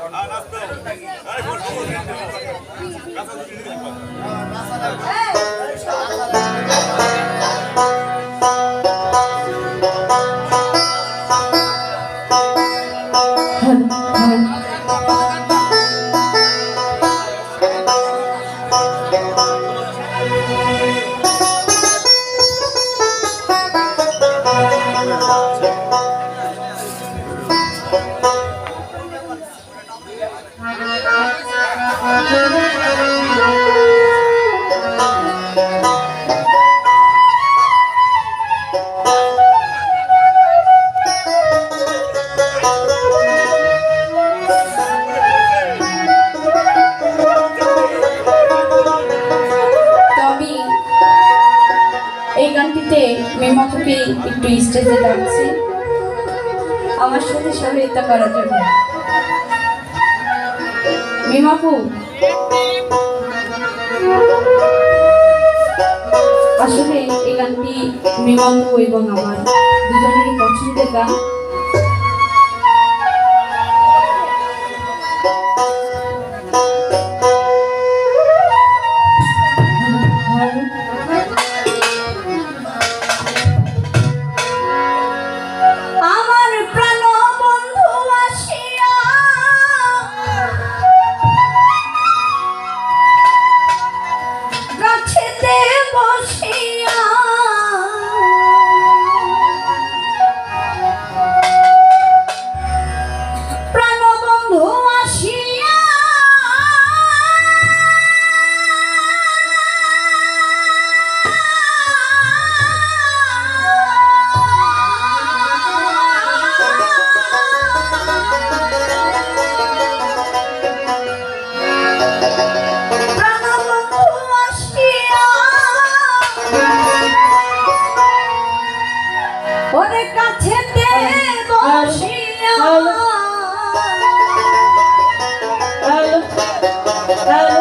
তো গানটি মেমাপু এবং আমার দুজনেরই পছন্দের গান। Hello.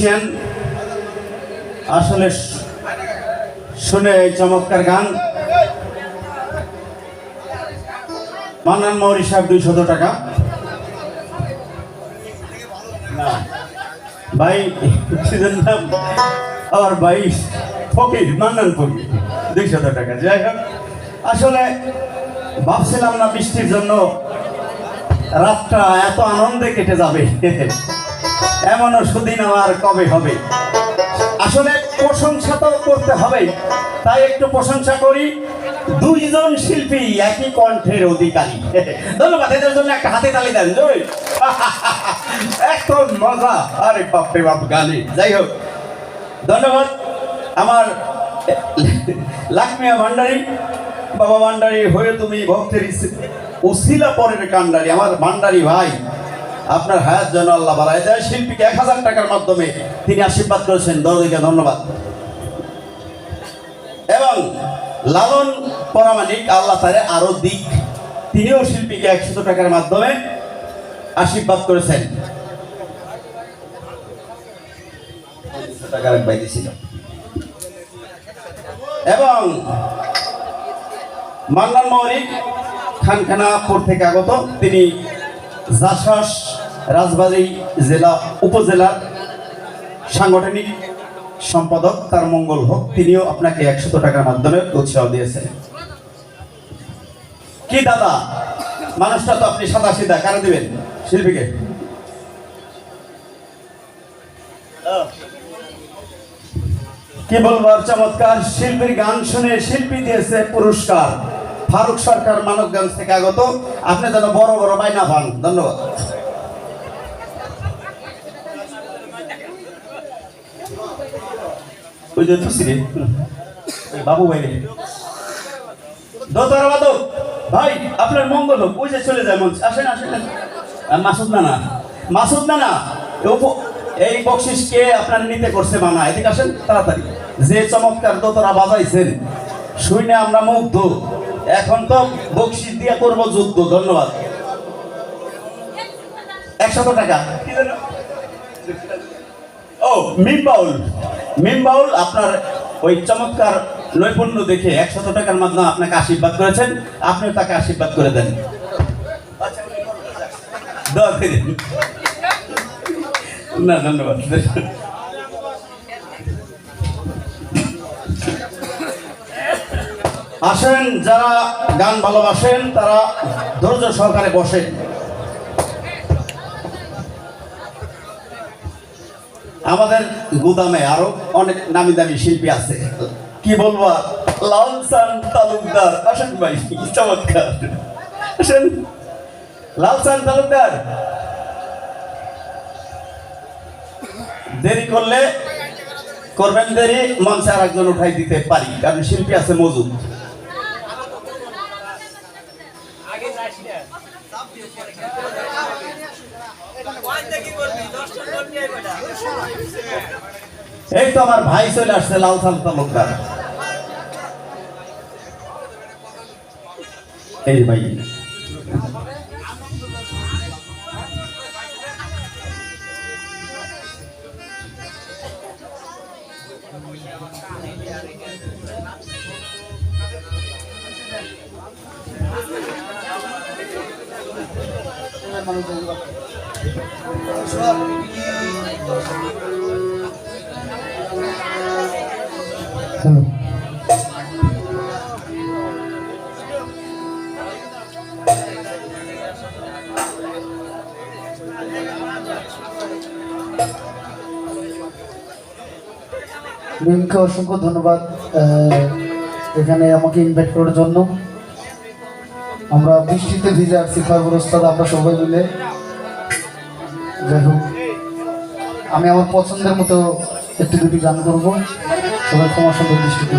মিউজিশিয়ান আসলে শুনে এই চমৎকার গান। মান্নান মৌরি সাহেব দুইশত টাকা। ভাই নাম আমার ভাই ফকির, মান্নান ফকির, দুইশত টাকা। যাই হোক, আসলে ভাবছিলাম না বৃষ্টির জন্য রাতটা এত আনন্দে কেটে যাবে। এমনও সুদিন আমার কবে হবে? আসলে প্রশংসা তো করতে হবে, তাই একটু প্রশংসা করি। দুইজন শিল্পী একই কণ্ঠের অধিকারী। ধন্যবাদ, এদের জন্য একটা হাতে তালি দেন, জয়। এত মজা, আরে বাপরে বাপ গানে যাই হোক, ধন্যবাদ। আমার লাকমিয়া ভান্ডারী বাবা ভান্ডারী হয়ে তুমি ভক্তের উসিলা পরের কান্ডারি আমার ভান্ডারী ভাই। আপনার হায়াত যেন আল্লাহ বাড়ায় যায় শিল্পীকে এক হাজার টাকার মাধ্যমে তিনি আশীর্বাদ করেছেন। দরদিকে ধন্যবাদ। এবং লালন পরামানিক আল্লাহ তারে আরও দিক। তিনিও শিল্পীকে একশত টাকার মাধ্যমে আশীর্বাদ করেছেন। বাইরে এবং মান্নান মৌরিক খানখানাপুর থেকে আগত। তিনি জাসাস রাজবাড়ী জেলা উপজেলার সাংগঠনিক সম্পাদক তার মঙ্গল হোক, তিনিও আপনাকে একশত টাকার মাধ্যমে উৎসাহ দিয়েছেন। কি দাদা? মানুষটা তো আপনি সাদা সিধা, কারা দিবেন? শিল্পীকে। কি বলব চমৎকার, শিল্পীর গান শুনে শিল্পী দিয়েছে পুরস্কার। ফারুক সরকার মানবগঞ্জ থেকে আগত। আপনি যেন বড় বড় বাইনা পান। ধন্যবাদ। মঙ্গল চলে যায় মাসুদ না না মাসুদ না না এই আপনার নিতে করছে তাড়াতাড়ি। যে চমৎকার দোতরা বাজাইছেন শুনে আমরা মুগ্ধ। এখন তো বকশিস দিয়ে করব যুদ্ধ, ধন্যবাদ। একশত টাকা? ও, মিম বাউল। মিম বাউল, আপনার ওই চমৎকার নৈপুণ্য দেখে একশত টাকার মাধ্যমে আপনাকে আশীর্বাদ করেছেন। আপনিও তাকে আশীর্বাদ করে দেন। না, ধন্যবাদ। আসেন, যারা গান ভালোবাসেন, তারা ধৈর্য সহকারে বসেন। আমাদের গুদামে আরও অনেক নামি দামি শিল্পী আছে। কি বলব? লালসান তালুকদার। আসেন ভাই, চমৎকার। আসেন। লালসান তালুকদার। দেরি করলে করবেন দেরি, মঞ্চে আর একজন উঠাই দিতে পারি, কারণ শিল্পী আছে মজুদ। এই তো আমার ভাই চলে আসছে লালসান তালুকদার এই ভাই। হ্যালো মিমকে অসংখ্য ধন্যবাদ এখানে আমাকে ইনভাইট করার জন্য। আমরা বৃষ্টিতে ভিজে আসছি ওস্তাদ, আমরা সবাই মিলে। যাই আমি আমার পছন্দের মতো একটি দুটি গান করব। সবাই ক্ষমা সঙ্গে দৃষ্টিতে।